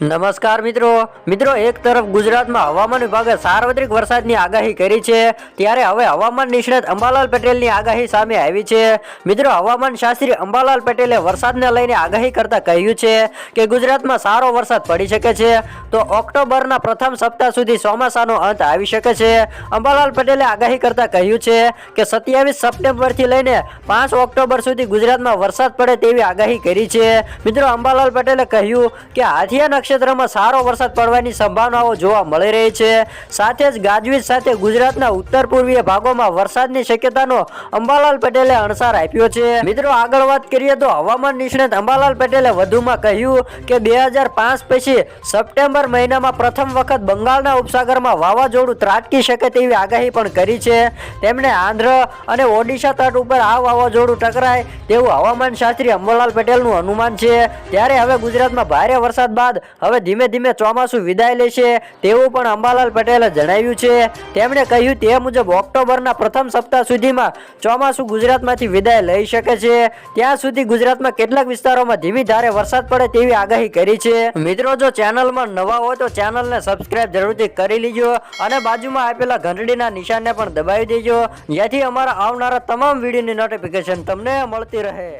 નમસ્કાર મિત્રો. મિત્રો, એક તરફ ગુજરાતમાં હવામાન વિભાગે સાર્વત્રિક વરસાદની આગાહી કરી છે, ત્યારે હવે હવામાન નિષ્ણાત અંબાલાલ પટેલની આગાહી સામે આવી છે. મિત્રો, હવામાન શાસ્ત્રી અંબાલાલ પટેલે વરસાદને લઈને આગાહી કરતા કહ્યું છે કે ગુજરાતમાં સારો વરસાદ પડી શકે છે. તો ઓક્ટોબરના પ્રથમ સપ્તાહ સુધી ચોમાસાનો અંત આવી શકે છે. અંબાલાલ પટેલે આગાહી કરતા કહ્યું છે કે સત્યાવીસ સપ્ટેમ્બરથી લઈને પાંચ ઓક્ટોબર સુધી ગુજરાતમાં વરસાદ પડે તેવી આગાહી કરી છે. મિત્રો, અંબાલાલ પટેલે કહ્યું કે હાથિયા નક્ષત્રમાં સારો વરસાદ પડવાની સંભાવનાઓ જોવા મળી રહી છે. સાથે જ ગાજવીજ સાથે ગુજરાતના ઉત્તર પૂર્વીય ભાગોમાં વરસાદની શક્યતાનો અંબાલાલ પટેલે અણસાર આપ્યો છે. મિત્રો, આગળ વાત કરીએ તો હવામાન નિષ્ણાત અંબાલાલ પટેલે વધુમાં કહ્યું કે બે હજાર પાંચ પછી સપ્ટેમ્બર મહિનામાં પ્રથમ વખત બંગાળના ઉપસાગરમાં વાવાઝોડું ત્રાટકી શકે તેવી આગાહી પણ કરી છે. તેમણે આંધ્ર અને ઓડિશા તટ ઉપર આ વાવાઝોડું ટકરાય તેવું હવામાન શાસ્ત્રી અંબાલાલ પટેલનું અનુમાન છે. ત્યારે હવે ગુજરાતમાં ભારે વરસાદ બાદ હવે ધીમે ધીમે ચોમાસું વિદાય લેશે તેવું પણ અંબાલાલ પટેલે જણાવ્યું છે. તેમણે કહ્યું તે મુજબ ઓક્ટોબરના પ્રથમ સપ્તાહ સુધીમાં ચોમાસું ગુજરાતમાંથી વિદાય લઈ શકે છે. ત્યાં સુધી ગુજરાતમાં કેટલાક વિસ્તારોમાં ધીમી ધારે વરસાદ પડે તેવી આગાહી કરી છે. મિત્રો, જો ચેનલમાં નવા હોય તો ચેનલને સબસ્ક્રાઇબ જરૂરથી કરી લીજો અને બાજુમાં આપેલા ઘંટડીના નિશાનને પણ દબાવી દેજો. જેથી અમારા આવનારા તમામ વિડીયોની નોટિફિકેશન તમને મળતી રહે.